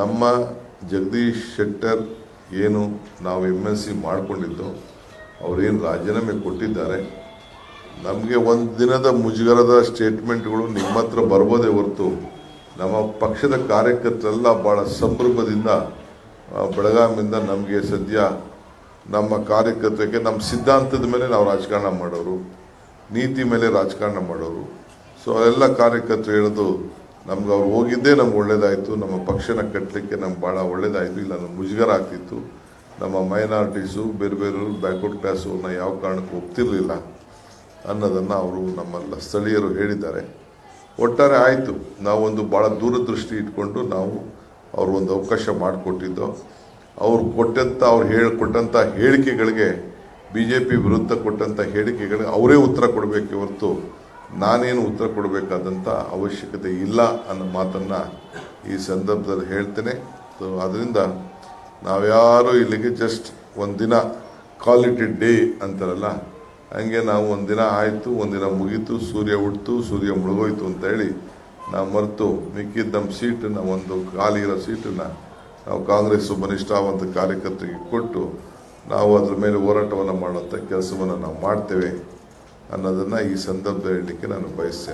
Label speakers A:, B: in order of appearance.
A: ನಮ್ಮ ಜಗದೀಶ್ ಶೆಟ್ಟರ್ ಏನು ನಾವು ಎಂ ಎಲ್ ಸಿ ಮಾಡಿಕೊಂಡಿದ್ದು, ಅವರೇನು ರಾಜೀನಾಮೆ ಕೊಟ್ಟಿದ್ದಾರೆ, ನಮಗೆ ಒಂದು ದಿನದ ಮುಜುಗರದ ಸ್ಟೇಟ್ಮೆಂಟ್ಗಳು ನಿಮ್ಮ ಹತ್ರ ಬರ್ಬೋದೇ ಹೊರತು ನಮ್ಮ ಪಕ್ಷದ ಕಾರ್ಯಕರ್ತರೆಲ್ಲ ಭಾಳ ಸಂಭ್ರಮದಿಂದ ಬೆಳಗಾವಿಯಿಂದ ನಮಗೆ ಸದ್ಯ ನಮ್ಮ ಕಾರ್ಯಕರ್ತಕ್ಕೆ ನಮ್ಮ ಸಿದ್ಧಾಂತದ ಮೇಲೆ ನಾವು ರಾಜಕಾರಣ ಮಾಡೋರು, ನೀತಿ ಮೇಲೆ ರಾಜಕಾರಣ ಮಾಡೋರು. ಸೊ ಎಲ್ಲ ಕಾರ್ಯಕರ್ತರು ಹೇಳೋದು ನಮ್ಗೆ ಅವ್ರು ಹೋಗಿದ್ದೇ ನಮ್ಗೆ ಒಳ್ಳೇದಾಯಿತು, ನಮ್ಮ ಪಕ್ಷನ ಕಟ್ಟಲಿಕ್ಕೆ ನಮ್ಗೆ ಭಾಳ ಒಳ್ಳೇದಾಯಿತು, ಇಲ್ಲ ನಮ್ಗೆ ಮುಜುಗರ ಆಗ್ತಿತ್ತು. ನಮ್ಮ ಮೈನಾರಿಟೀಸು ಬೇರೆ ಬೇರೆ ಬ್ಯಾಕ್ವರ್ಡ್ ಕ್ಲಾಸು ಅವ್ರನ್ನ ಯಾವ ಕಾರಣಕ್ಕೂ ಒಪ್ತಿರ್ಲಿಲ್ಲ ಅನ್ನೋದನ್ನು ಅವರು ನಮ್ಮೆಲ್ಲ ಸ್ಥಳೀಯರು ಹೇಳಿದ್ದಾರೆ. ಒಟ್ಟಾರೆ ಆಯಿತು, ನಾವೊಂದು ಭಾಳ ದೂರದೃಷ್ಟಿ ಇಟ್ಕೊಂಡು ನಾವು ಅವ್ರು ಒಂದು ಅವಕಾಶ ಮಾಡಿಕೊಟ್ಟಿದ್ದು. ಅವ್ರು ಕೊಟ್ಟಂಥ ಅವ್ರು ಹೇಳಿಕೊಟ್ಟಂಥ ಹೇಳಿಕೆಗಳಿಗೆ ಬಿ ಜೆ ಪಿ ವಿರುದ್ಧ ಕೊಟ್ಟಂಥ ಹೇಳಿಕೆಗಳಿಗೆ ಅವರೇ ಉತ್ತರ ಕೊಡಬೇಕು ಹೊರತು ನಾನೇನು ಉತ್ತರ ಕೊಡಬೇಕಾದಂಥ ಅವಶ್ಯಕತೆ ಇಲ್ಲ ಅನ್ನೋ ಮಾತನ್ನು ಈ ಸಂದರ್ಭದಲ್ಲಿ ಹೇಳ್ತೇನೆ. ಸೊ ಅದರಿಂದ ನಾವ್ಯಾರು ಇಲ್ಲಿಗೆ ಜಸ್ಟ್ ದಿನ ಕ್ವಾಲಿಟಿ ಡೇ ಅಂತಾರಲ್ಲ, ಹಂಗೆ ನಾವು ಒಂದು ದಿನ ಆಯಿತು ಒಂದಿನ ಮುಗೀತು, ಸೂರ್ಯ ಹುಟ್ಟಿತು ಸೂರ್ಯ ಮುಳುಗೋಯ್ತು ಅಂತ ಹೇಳಿ ನಾವು ಮರೆತು ಮಿಕ್ಕಿದ್ದ ನಮ್ಮ ಸೀಟನ್ನು, ಒಂದು ಖಾಲಿ ಇರೋ ಸೀಟನ್ನು ನಾವು ಕಾಂಗ್ರೆಸ್ ಬನಿಷ್ಠಾವಂತ ಕಾರ್ಯಕರ್ತರಿಗೆ ಕೊಟ್ಟು ನಾವು ಅದರ ಮೇಲೆ ಹೋರಾಟವನ್ನು ಮಾಡುವಂಥ ಕೆಲಸವನ್ನು ನಾವು ಮಾಡ್ತೇವೆ. ಅನ್ನೋದನ್ನು ಈ ಸಂದರ್ಭದಲ್ಲಿ ಹೇಳಲಿಕ್ಕೆ ನಾನು ಬಯಸ್ತೇನೆ.